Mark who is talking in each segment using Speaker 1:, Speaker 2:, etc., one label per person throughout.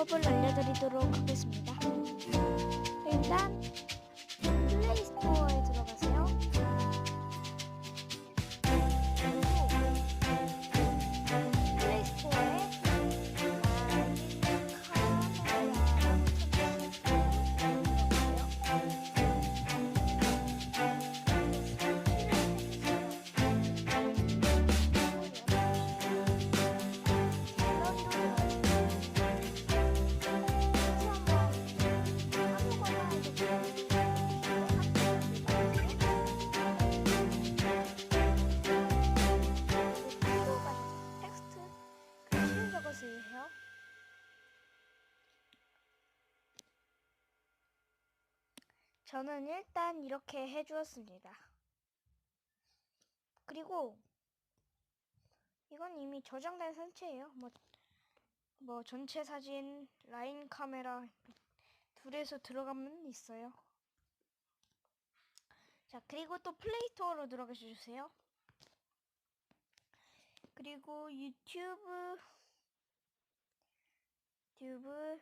Speaker 1: 방법을 알려드리도록 하겠습니다. 일단 글씨를 적으세요. 저는 일단 이렇게 해주었습니다. 그리고 이건 이미 저장된 상태예요. 뭐, 뭐 전체 사진, 라인 카메라 둘에서 들어가면 있어요. 자, 그리고 또 플레이 스토어로 들어가 주세요. 그리고 유튜브 유튜브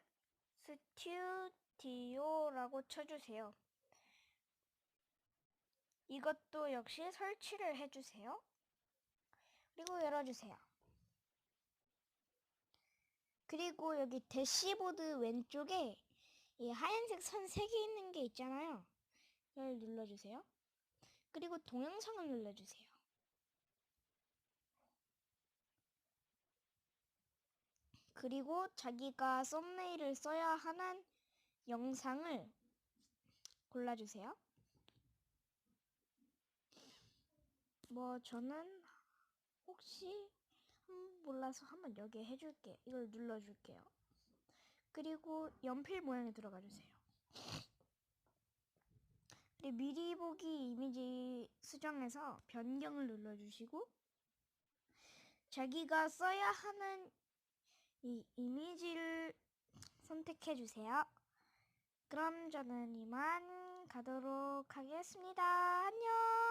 Speaker 1: 스튜디오라고 쳐주세요. 이것도 역시 설치를 해주세요. 그리고 열어주세요. 그리고 여기 대시보드 왼쪽에 이 하얀색 선 3개 있는 게 있잖아요. 이걸 눌러주세요. 그리고 동영상을 눌러주세요. 그리고 자기가 썸네일을 써야 하는 영상을 골라주세요. 뭐 저는 혹시 음, 몰라서 한번 여기 해줄게. 이걸 눌러줄게요. 그리고 연필 모양에 들어가 주세요. 그리고 미리 보기 이미지 수정해서 변경을 눌러주시고 자기가 써야 하는 이 이미지를 선택해 주세요. 그럼 저는 이만 가도록 하겠습니다. 안녕!